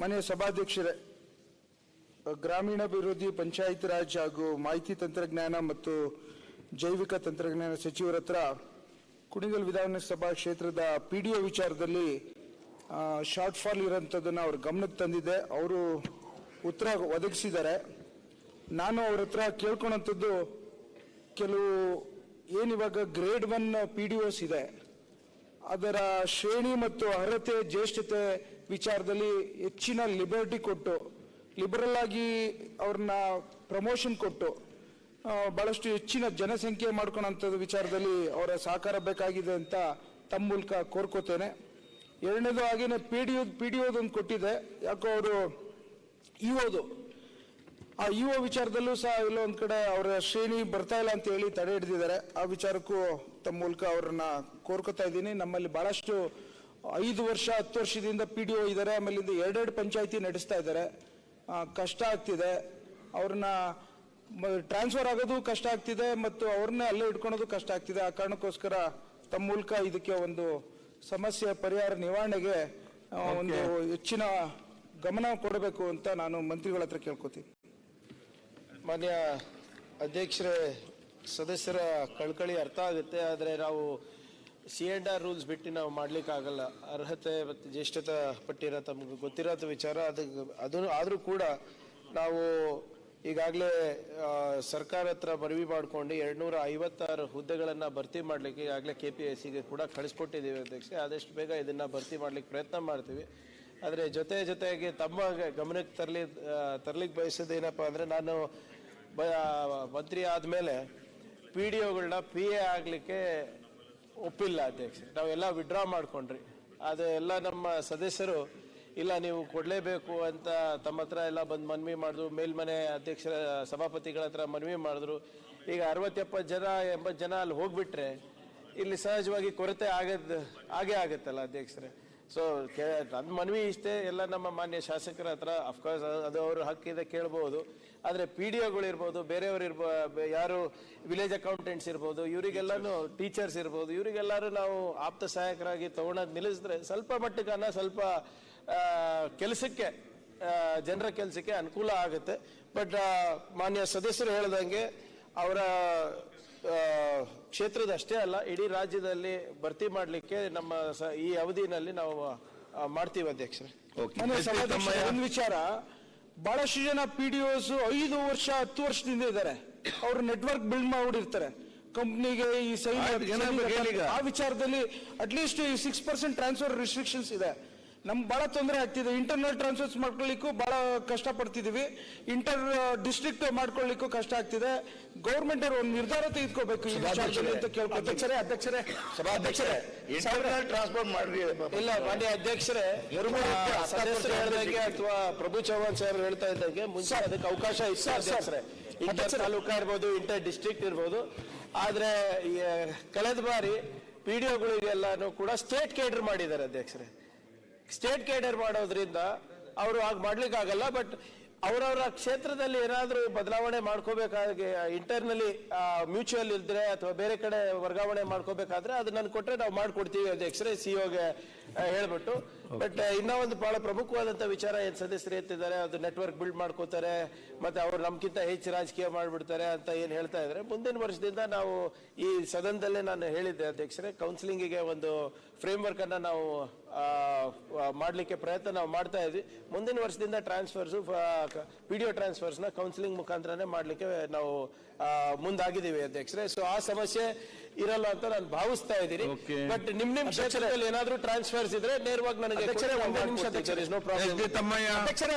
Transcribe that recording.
ಮಾನ್ಯ ಸಭಾಧ್ಯಕ್ಷರೇ, ಗ್ರಾಮೀಣಾಭಿವೃದ್ಧಿ ಪಂಚಾಯತ್ ರಾಜ್ ಹಾಗೂ ಮಾಹಿತಿ ತಂತ್ರಜ್ಞಾನ ಮತ್ತು ಜೈವಿಕ ತಂತ್ರಜ್ಞಾನ ಸಚಿವರ ಹತ್ರ ಕುಣಿಗಲ್ ವಿಧಾನಸಭಾ ಕ್ಷೇತ್ರದ ಪಿ ಡಿ ಒ ವಿಚಾರದಲ್ಲಿ ಶಾರ್ಟ್ ಫಾಲ್ ಇರೋಂಥದ್ದನ್ನು ಅವ್ರ ಗಮನಕ್ಕೆ ತಂದಿದೆ. ಅವರು ಉತ್ತರ ಒದಗಿಸಿದ್ದಾರೆ. ನಾನು ಅವ್ರ ಹತ್ರ ಕೇಳ್ಕೊಳಂಥದ್ದು ಕೆಲವು ಏನಿವಾಗ grade one P D Os ಇದೆ. ಅದರ ಶ್ರೇಣಿ ಮತ್ತು ಅರ್ಹತೆ, ಜ್ಯೇಷ್ಠತೆ ವಿಚಾರದಲ್ಲಿ ಹೆಚ್ಚಿನ ಲಿಬರ್ಟಿ ಕೊಟ್ಟು ಲಿಬರಲ್ ಆಗಿ ಅವ್ರನ್ನ ಪ್ರಮೋಷನ್ ಕೊಟ್ಟು ಬಹಳಷ್ಟು ಹೆಚ್ಚಿನ ಜನಸಂಖ್ಯೆ ಮಾಡ್ಕೊಳಂಥದ್ದು ವಿಚಾರದಲ್ಲಿ ಅವರ ಸಹಕಾರ ಬೇಕಾಗಿದೆ ಅಂತ ತಮ್ಮ ಮೂಲಕ ಕೋರ್ಕೋತೇನೆ. ಎರಡನೇದು ಹಾಗೆಯೇ ಪಿ ಡಿ ಪಿ ಡಿ ಓದೊಂದು ಕೊಟ್ಟಿದೆ. ಯಾಕೋ ಅವರು ಇಒದು ಆ ಇ ಒ ವಿಚಾರದಲ್ಲೂ ಸಹ ಎಲ್ಲೋ ಒಂದು ಕಡೆ ಅವರ ಶ್ರೇಣಿ ಬರ್ತಾ ಇಲ್ಲ ಅಂತ ಹೇಳಿ ತಡೆ ಹಿಡಿದಿದ್ದಾರೆ. ಆ ವಿಚಾರಕ್ಕೂ ತಮ್ಮ ಮೂಲಕ ಅವ್ರನ್ನ ಕೋರ್ಕೋತಾ ಇದ್ದೀನಿ. ನಮ್ಮಲ್ಲಿ ಬಹಳಷ್ಟು ಐದು ವರ್ಷ ಹತ್ತು ವರ್ಷದಿಂದ ಪಿ ಡಿ ಒ ಇದ್ದಾರೆ. ಆಮೇಲಿಂದ ಎರಡೆರಡು ಪಂಚಾಯತಿ ನಡೆಸ್ತಾ ಇದ್ದಾರೆ. ಕಷ್ಟ ಆಗ್ತಿದೆ. ಅವ್ರನ್ನ ಟ್ರಾನ್ಸ್ಫರ್ ಆಗೋದು ಕಷ್ಟ ಆಗ್ತಿದೆ ಮತ್ತು ಅವ್ರನ್ನೇ ಅಲ್ಲೇ ಇಟ್ಕೊಳೋದು ಕಷ್ಟ ಆಗ್ತಿದೆ. ಆ ಕಾರಣಕ್ಕೋಸ್ಕರ ತಮ್ಮ ಮೂಲಕ ಇದಕ್ಕೆ ಒಂದು ಸಮಸ್ಯೆ ಪರಿಹಾರ ನಿವಾರಣೆಗೆ ಒಂದು ಹೆಚ್ಚಿನ ಗಮನ ಕೊಡಬೇಕು ಅಂತ ನಾನು ಮಂತ್ರಿಗಳ ಹತ್ರ ಕೇಳ್ಕೊತೀನಿ. ಮಾನ್ಯ ಅಧ್ಯಕ್ಷರೇ ಸದಸ್ಯರ ಕಳ್ಕಳಿ ಅರ್ಥ ಆಗುತ್ತೆ. ಆದರೆ ನಾವು ಸಿ ಎಂಡ್ ಆರ್ ರೂಲ್ಸ್ ಬಿಟ್ಟು ನಾವು ಮಾಡ್ಲಿಕ್ಕಾಗಲ್ಲ ಅರ್ಹತೆ ಮತ್ತು ಜ್ಯೇಷ್ಠತೆ ಪಟ್ಟಿರೋ ತಮಗೆ ಗೊತ್ತಿರೋ ವಿಚಾರ, ಅದು ಅದನ್ನು ಆದರೂ ಕೂಡ ನಾವು ಈಗಾಗಲೇ ಸರ್ಕಾರ ಹತ್ರ ಮನವಿ ಮಾಡಿಕೊಂಡು ಎರಡುನೂರ ಐವತ್ತಾರು ಹುದ್ದೆಗಳನ್ನು ಭರ್ತಿ ಮಾಡಲಿಕ್ಕೆ ಈಗಾಗಲೇ ಕೆ ಪಿ ಎಸ್ ಸಿಗೆ ಕೂಡ ಕಳಿಸ್ಕೊಟ್ಟಿದ್ದೀವಿ ಅಧ್ಯಕ್ಷ. ಆದಷ್ಟು ಬೇಗ ಇದನ್ನು ಭರ್ತಿ ಮಾಡ್ಲಿಕ್ಕೆ ಪ್ರಯತ್ನ ಮಾಡ್ತೀವಿ. ಆದರೆ ಜೊತೆ ಜೊತೆಗೆ ತಮ್ಮ ಗಮನಕ್ಕೆ ತರಲಿ ತರ್ಲಿಕ್ಕೆ ಬಯಸೋದೇನಪ್ಪ ಅಂದರೆ ನಾನು ಬ ಮಂತ್ರಿ ಆದಮೇಲೆ ಪಿ ಡಿ ಒಗಳನ್ನ ಪಿ ಎ ಆಗಲಿಕ್ಕೆ ಒಪ್ಪಿಲ್ಲ ಅಧ್ಯಕ್ಷ. ನಾವೆಲ್ಲ ವಿಡ್ರಾ ಮಾಡ್ಕೊಂಡ್ರಿ. ಅದು ಎಲ್ಲ ನಮ್ಮ ಸದಸ್ಯರು, ಇಲ್ಲ, ನೀವು ಕೊಡಲೇಬೇಕು ಅಂತ ತಮ್ಮ ಹತ್ರ ಎಲ್ಲ ಬಂದು ಮನವಿ ಮಾಡಿದ್ರು. ಮೇಲ್ಮನೆ ಅಧ್ಯಕ್ಷರ, ಸಭಾಪತಿಗಳ ಹತ್ರ ಮನವಿ ಮಾಡಿದ್ರು. ಈಗ ಅರವತ್ತೆಪ್ಪತ್ತು ಜನ, ಎಂಬತ್ತು ಜನ ಅಲ್ಲಿ ಹೋಗ್ಬಿಟ್ರೆ, ಇಲ್ಲಿ ಸಹಜವಾಗಿ ಕೊರತೆ ಆಗದ, ಆಗೇ ಆಗುತ್ತಲ್ಲ ಅಧ್ಯಕ್ಷರೇ? ಸೊ ನನ್ನ ಮನವಿ ಇಷ್ಟೇ. ಎಲ್ಲ ನಮ್ಮ ಮಾನ್ಯ ಶಾಸಕರ ಹತ್ರ ಅಫ್ಕೋರ್ಸ್ ಅದು ಅವರು ಹಕ್ಕಿದೆ ಕೇಳ್ಬೋದು. ಆದರೆ ಪಿ ಡಿ ಒಗಳು ಇರ್ಬೋದು, ಬೇರೆಯವರು ಇರ್ಬೋ ಯಾರು ವಿಲೇಜ್ ಅಕೌಂಟೆಂಟ್ಸ್ ಇರ್ಬೋದು, ಇವರಿಗೆಲ್ಲನೂ ಟೀಚರ್ಸ್ ಇರ್ಬೋದು, ಇವರಿಗೆಲ್ಲರೂ ನಾವು ಆಪ್ತ ಸಹಾಯಕರಾಗಿ ತಗೊಳೋದು ನಿಲ್ಲಿಸಿದ್ರೆ ಸ್ವಲ್ಪ ಮಟ್ಟಕ್ಕನ್ನ ಸ್ವಲ್ಪ ಕೆಲಸಕ್ಕೆ ಜನರ ಕೆಲಸಕ್ಕೆ ಅನುಕೂಲ ಆಗುತ್ತೆ. ಬಟ್ ಮಾನ್ಯ ಸದಸ್ಯರು ಹೇಳ್ದಂಗೆ ಅವರ ಕ್ಷೇತ್ರದ ಅಷ್ಟೇ ಅಲ್ಲ ಇಡೀ ರಾಜ್ಯದಲ್ಲಿ ಭರ್ತಿ ಮಾಡಲಿಕ್ಕೆ ನಮ್ಮ ಸ- ಈ ಅವಧಿನಲ್ಲಿ ನಾವು ಮಾಡ್ತೀವಿ ಅಧ್ಯಕ್ಷರೇ. ಒಂದು ವಿಚಾರ. ಬಹಳಷ್ಟು ಜನ ಪಿ ಡಿ ಒಸ್ ಐದು ವರ್ಷ ಹತ್ತು ವರ್ಷದಿಂದ ಇದ್ದಾರೆ. ಅವರು ನೆಟ್ವರ್ಕ್ ಬಿಲ್ಡ್ ಮಾಡಿರ್ತಾರೆ. ಕಂಪ್ನಿಗೆ ಈ ಸೈನ್. ಆ ವಿಚಾರದಲ್ಲಿ ಅಟ್ಲೀಸ್ಟ್ ಈ ಸಿಕ್ಸ್ ಪರ್ಸೆಂಟ್ ಟ್ರಾನ್ಸ್ಫರ್ ರಿಸ್ಟ್ರಿಕ್ಷನ್ಸ್ ಇದೆ. ನಮ್ಗೆ ಭಾಳ ತೊಂದರೆ ಆಗ್ತಿದೆ. ಇಂಟರ್ನಲ್ ಟ್ರಾನ್ಸ್ಫರ್ಸ್ ಮಾಡ್ಕೊಳ್ಳಿಕ್ಕೂ ಭಾಳ ಕಷ್ಟ ಪಡ್ತಿದೀವಿ ಇಂಟರ್ ಡಿಸ್ಟ್ರಿಕ್ಟ್ ಮಾಡ್ಕೊಳ್ಳಿಕ್ಕೂ ಕಷ್ಟ ಆಗ್ತಿದೆ. ಗೌರ್ಮೆಂಟ್ ಅವರು ಒಂದು ನಿರ್ಧಾರ ತೆಗೆದುಕೋಬೇಕು ಈ ವಿಚಾರದಲ್ಲಿ ಅಂತ ಕೇಳ್ಕೊತೀನಿ ಅಧ್ಯಕ್ಷರೇ ಅಧ್ಯಕ್ಷರೇ ಸಭಾಧ್ಯಕ್ಷರೇ ಇಂಟರ್ನಲ್ ಟ್ರಾನ್ಸ್ಫರ್ ಮಾಡ್ರಿ. ಇಲ್ಲ ಮಾನ್ಯ ಅಧ್ಯಕ್ಷರೇ ಸದಸ್ಯರು ಹೇಳಿದಂಗೆ ಅಥವಾ ಪ್ರಭು ಚೌಹಾಣ್ ಸರ್ ಹೇಳ್ತಾ ಇದ್ದಂಗೆ ಮುಂಚೆ ಅದಕ್ಕೆ ಅವಕಾಶ ಇತ್ತು ಅಧ್ಯಕ್ಷರೇ. ಇಂಟರ್ ತಾಲೂಕಾ ಇರ್ಬೋದು ಇಂಟರ್ ಡಿಸ್ಟ್ರಿಕ್ಟ್ ಇರ್ಬೋದು. ಆದ್ರೆ ಕಳೆದ ಬಾರಿ ಪಿ ಡಿ ಒಗಳಿಗೆಲ್ಲಾನು ಕೂಡ ಸ್ಟೇಟ್ ಕೇಡರ್ ಮಾಡಿದ್ದಾರೆ ಅಧ್ಯಕ್ಷರೇ. ಸ್ಟೇಟ್ ಕೇಡರ್ ಮಾಡೋದ್ರಿಂದ ಅವರು ಹಾಗೆ ಮಾಡ್ಲಿಕ್ಕೆ ಆಗಲ್ಲ ಬಟ್ ಅವರವರ ಕ್ಷೇತ್ರದಲ್ಲಿ ಏನಾದರೂ ಬದಲಾವಣೆ ಮಾಡ್ಕೋಬೇಕಾಗಿ ಇಂಟರ್ನಲಿ ಮ್ಯೂಚುವಲ್ ಇದ್ರೆ ಅಥವಾ ಬೇರೆ ಕಡೆ ವರ್ಗಾವಣೆ ಮಾಡ್ಕೋಬೇಕಾದ್ರೆ ಅದು ಕೊಟ್ಟರೆ ನಾವು ಮಾಡ್ಕೊಡ್ತೀವಿ ಅಧ್ಯಕ್ಷರೇ ಸಿಒಗೆ ಹೇಳ್ಬಿಟ್ಟು. ಬಟ್ ಇನ್ನೂ ಒಂದು ಬಹಳ ಪ್ರಮುಖವಾದಂತ ವಿಚಾರ ಏನ್ ಸದಸ್ಯರು ಎತ್ತಿದ್ದಾರೆ ಅದು ನೆಟ್ವರ್ಕ್ ಬಿಲ್ಡ್ ಮಾಡ್ಕೋತಾರೆ, ಮತ್ತೆ ಅವ್ರು ನಮ್ಗಿಂತ ಹೆಚ್ಚು ರಾಜಕೀಯ ಮಾಡ್ಬಿಡ್ತಾರೆ ಅಂತ ಏನ್ ಹೇಳ್ತಾ ಇದ್ದಾರೆ. ಮುಂದಿನ ವರ್ಷದಿಂದ ನಾವು ಈ ಸದನದಲ್ಲೇ ನಾನು ಹೇಳಿದ್ದೆ ಅಧ್ಯಕ್ಷರೇ ಕೌನ್ಸಿಲಿಂಗಿಗೆ ಒಂದು ಫ್ರೇಮ್ ವರ್ಕ್ ಅನ್ನ ನಾವು ಮಾಡ್ಲಿಕ್ಕೆ ಪ್ರಯತ್ನ ನಾವು ಮಾಡ್ತಾ ಇದ್ವಿ. ಮುಂದಿನ ವರ್ಷದಿಂದ ಟ್ರಾನ್ಸ್ಫರ್ಸ್ ವಿಡಿಯೋ ನ ಕೌನ್ಸಿಲಿಂಗ್ ಮುಖಾಂತರನೇ ಮಾಡಲಿಕ್ಕೆ ನಾವು ಮುಂದಾಗಿದ್ದೀವಿ ಅಧ್ಯಕ್ಷರೇ. ಸೊ ಆ ಸಮಸ್ಯೆ ಇರಲ್ಲ ಅಂತ ನಾನು ಭಾವಿಸ್ತಾ ಇದ್ದೀನಿ. ಬಟ್ ನಿಮ್ ನಿಮ್ ಕ್ಷೇತ್ರದಲ್ಲಿ ಏನಾದ್ರೂ ಟ್ರಾನ್ಸ್ಫರ್ಸ್ ಇದ್ರೆ ನೇರವಾಗಿ ನನಗೆ ಒಂದೇ ನಿಮಿಷ ತಮ್ಮಯ್ಯ. ಅಧ್ಯಕ್ಷರೇ